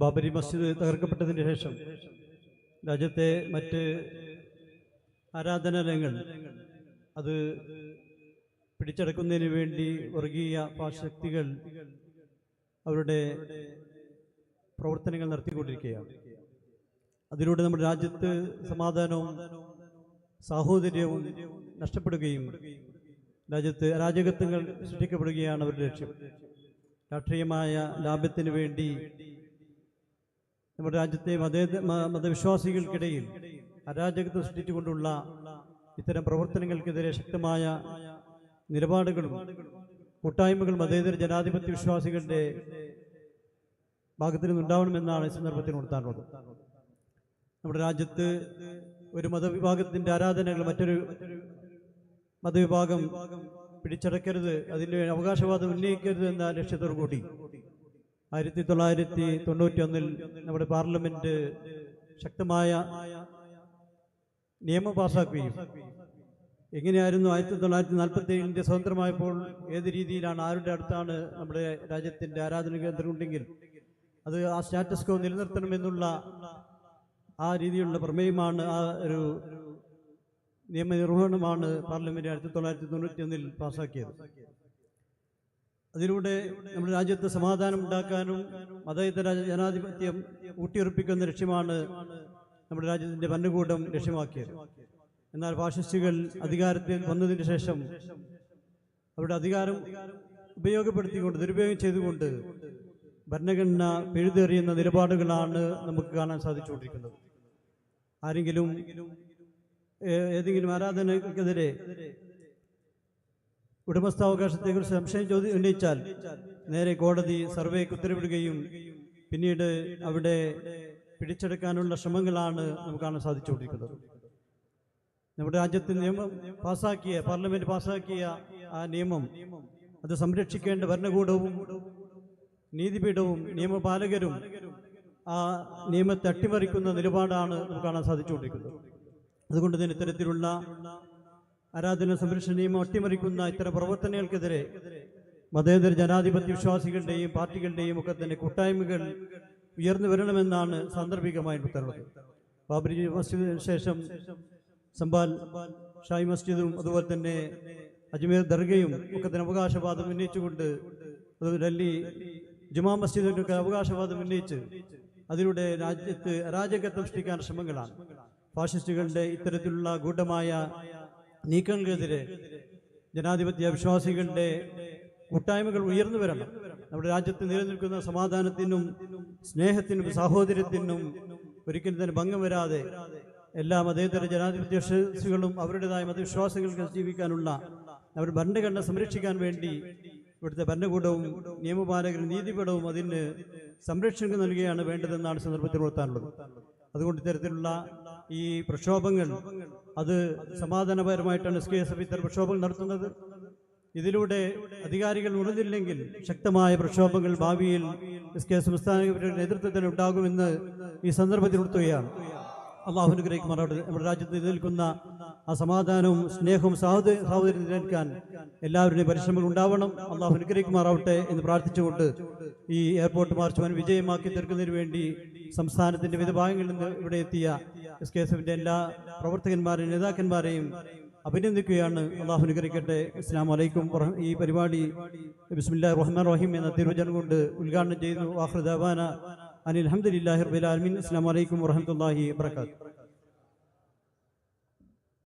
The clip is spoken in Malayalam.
ബാബരി മസ്ജിദ് തകർക്കപ്പെട്ടതിന് ശേഷം രാജ്യത്തെ മറ്റ് ആരാധനാലയങ്ങൾ അത് പിടിച്ചടക്കുന്നതിന് വേണ്ടി വർഗീയ പാശക്തികൾ അവരുടെ പ്രവർത്തനങ്ങൾ നടത്തിക്കൊണ്ടിരിക്കുകയാണ്. അതിലൂടെ നമ്മുടെ രാജ്യത്ത് സമാധാനവും സാഹോദര്യവും നഷ്ടപ്പെടുകയും രാജ്യത്ത് അരാജകത്വങ്ങൾ സൃഷ്ടിക്കപ്പെടുകയാണ് അവരുടെ ലക്ഷ്യം. രാഷ്ട്രീയമായ ലാഭത്തിന് വേണ്ടി നമ്മുടെ രാജ്യത്തെ മത മതവിശ്വാസികൾക്കിടയിൽ അരാജകത്വം സൃഷ്ടിച്ചുകൊണ്ടുള്ള ഇത്തരം പ്രവർത്തനങ്ങൾക്കെതിരെ ശക്തമായ നിലപാടുകളും കൂട്ടായ്മകളും മതേതര ജനാധിപത്യ വിശ്വാസികളുടെ ഭാഗത്തു നിന്നുണ്ടാവണമെന്നാണ് ഈ സന്ദർഭത്തിൽ ഉണർത്താനുള്ളത്. നമ്മുടെ രാജ്യത്ത് ഒരു മതവിഭാഗത്തിന്റെ ആരാധനകൾ മറ്റൊരു മതവിഭാഗം പിടിച്ചടക്കരുത് അതിന്റെ അവകാശവാദം ഉന്നയിക്കരുത് എന്ന ലക്ഷ്യത്തോടു കൂടി ആയിരത്തി തൊള്ളായിരത്തി തൊണ്ണൂറ്റി ഒന്നിൽ നമ്മുടെ പാർലമെന്റ് ശക്തമായ നിയമം പാസാക്കുകയും എങ്ങനെയായിരുന്നു ആയിരത്തി തൊള്ളായിരത്തി നാൽപ്പത്തി ഏഴിന്റെ സ്വതന്ത്രമായപ്പോൾ ഏത് രീതിയിലാണ് ആരുടെ അടുത്താണ് നമ്മുടെ രാജ്യത്തിന്റെ ആരാധന കേന്ദ്രം ഉണ്ടെങ്കിൽ അത് ആ സ്റ്റാറ്റസ് കോ നിലനിർത്തണമെന്നുള്ള ആ രീതിയിലുള്ള പ്രമേയമാണ് ആ ഒരു നിയമനിർവഹണമാണ് പാർലമെന്റ് ആയിരത്തി തൊള്ളായിരത്തി തൊണ്ണൂറ്റി ഒന്നിൽ പാസാക്കിയത്. അതിലൂടെ നമ്മുടെ രാജ്യത്ത് സമാധാനം ഉണ്ടാക്കാനും മതേതര ജനാധിപത്യം ഊട്ടിയുറപ്പിക്കുന്ന ലക്ഷ്യമാണ് നമ്മുടെ രാജ്യത്തിന്റെ ഭരണകൂടം ലക്ഷ്യമാക്കിയത്. എന്നാൽ ഫാഷിസ്റ്റുകൾ അധികാരത്തിൽ വന്നതിന് ശേഷം അവരുടെ അധികാരം ഉപയോഗപ്പെടുത്തിക്കൊണ്ട് ദുരുപയോഗം ചെയ്തുകൊണ്ട് ഭരണഘടന പിഴുതെറിയുന്ന നിലപാടുകളാണ് നമുക്ക് കാണാൻ സാധിച്ചുകൊണ്ടിരിക്കുന്നത്. ആരെങ്കിലും ഏതെങ്കിലും ആരാധനകൾക്കെതിരെ ഉടമസ്ഥാവകാശത്തെക്കുറിച്ച് സംശയം ചോദി ഉന്നയിച്ചാൽ നേരെ കോടതി സർവേക്ക് ഉത്തരവിടുകയും പിന്നീട് അവിടെ പിടിച്ചെടുക്കാനുള്ള ശ്രമങ്ങളാണ് നമുക്ക് കാണാൻ സാധിച്ചുകൊണ്ടിരിക്കുന്നത്. നമ്മുടെ രാജ്യത്ത് നിയമം പാസാക്കിയ പാർലമെന്റ് പാസാക്കിയ ആ നിയമം അത് സംരക്ഷിക്കേണ്ട ഭരണകൂടവും നീതിപീഠവും നിയമപാലകരും ആ നിയമത്തെ അട്ടിമറിക്കുന്ന നിലപാടാണ് നമുക്ക് കാണാൻ സാധിച്ചുകൊണ്ടിരിക്കുന്നത്. അതുകൊണ്ട് തന്നെ ഇത്തരത്തിലുള്ള ആരാധന സംരക്ഷണ നിയമം അട്ടിമറിക്കുന്ന ഇത്തരം പ്രവർത്തനങ്ങൾക്കെതിരെ മതേതര ജനാധിപത്യ വിശ്വാസികളുടെയും പാർട്ടികളുടെയും ഒക്കെ തന്നെ കൂട്ടായ്മകൾ ഉയർന്നു വരണമെന്നാണ് സാന്ദർഭികമായി ഉത്തരവ്. ബാബരി മസ്ജിദിന് ശേഷം സംബാൽ ഷായ് മസ്ജിദും അതുപോലെ തന്നെ അജ്മീർ ദർഗയും ഒക്കെ തന്നെ അവകാശവാദം ഉന്നയിച്ചുകൊണ്ട് അത് ഡൽഹി ജുമാ മസ്ജിദിനൊക്കെ അവകാശവാദം ഉന്നയിച്ച് അതിലൂടെ രാജ്യത്ത് അരാജകത്വം സൃഷ്ടിക്കാൻ ശ്രമങ്ങളാണ്. ഫാഷിസ്റ്റുകളുടെ ഇത്തരത്തിലുള്ള ഗൂഢമായ നീക്കങ്ങൾക്കെതിരെ ജനാധിപത്യ വിശ്വാസികളുടെ കൂട്ടായ്മകൾ ഉയർന്നു വരണം. നമ്മുടെ രാജ്യത്ത് നിലനിൽക്കുന്ന സമാധാനത്തിനും സ്നേഹത്തിനും സാഹോദര്യത്തിനും ഒരിക്കലും തന്നെ ഭംഗം വരാതെ എല്ലാ മതേതര ജനാധിപത്യ വിശ്വാസികളും അവരുടേതായ മതവിശ്വാസികൾക്ക് ജീവിക്കാനുള്ള അവർ ഭരണഘടന സംരക്ഷിക്കാൻ വേണ്ടി ഇവിടുത്തെ ഭരണകൂടവും നിയമപാലകരും നീതിപീഠവും അതിന് സംരക്ഷണം നൽകുകയാണ് വേണ്ടതെന്നാണ് സന്ദർഭത്തിൽ ഉണർത്താനുള്ളത് അതുകൊണ്ട് ഇത്തരത്തിലുള്ള ഈ പ്രക്ഷോഭങ്ങൾ അത് സമാധാനപരമായിട്ടാണ് എസ് കെ എസ് എഫ് ഇത്തരം പ്രക്ഷോഭങ്ങൾ നടത്തുന്നത്. ഇതിലൂടെ അധികാരികൾ ഉണർന്നില്ലെങ്കിൽ ശക്തമായ പ്രക്ഷോഭങ്ങൾ ഭാവിയിൽ എസ് കെ സംസ്ഥാന നേതൃത്വത്തിൽ ഉണ്ടാകുമെന്ന് ഈ സന്ദർഭത്തിൽ ഉണർത്തുകയാണ്. അള്ളാഹു അനുഗ്രഹിക്കുമാറാവട്ടെ. നമ്മുടെ രാജ്യത്ത് നിലനിൽക്കുന്ന ആ സമാധാനവും സ്നേഹവും സാഹോദര്യ സാഹോദര്യം നിലനിൽക്കാൻ എല്ലാവരുടെയും പരിശ്രമങ്ങൾ ഉണ്ടാവണം. അള്ളാഹു അനുഗ്രഹിക്കുമാറാവട്ടെ എന്ന് പ്രാർത്ഥിച്ചുകൊണ്ട് ഈ എയർപോർട്ട് മാർച്ച് വൻ വിജയമാക്കി തീർക്കുന്നതിന് വേണ്ടി സംസ്ഥാനത്തിന്റെ വിവിധ ഭാഗങ്ങളിൽ നിന്ന് ഇവിടെ എത്തിയ എസ് കെ എസ് എഫിന്റെ എല്ലാ പ്രവർത്തകന്മാരെയും നേതാക്കന്മാരെയും അഭിനന്ദിക്കുകയാണ്. അള്ളാഹു അനുഗ്രഹിക്കട്ടെ. അസ്സാം വലൈക്കും ഈ പരിപാടി ബിസ്മില്ലാ റഹ്മാൻ റഹീം എന്ന തിരുവചനം കൊണ്ട് ഉദ്ഘാടനം ചെയ്യുന്നു. വാഹൃദാന അനിൽ അഹമ്മദില്ലാഹി റബിൻ അസ്സാം വലൈക്കും വറഹമുല്ലാഹി വാത്തു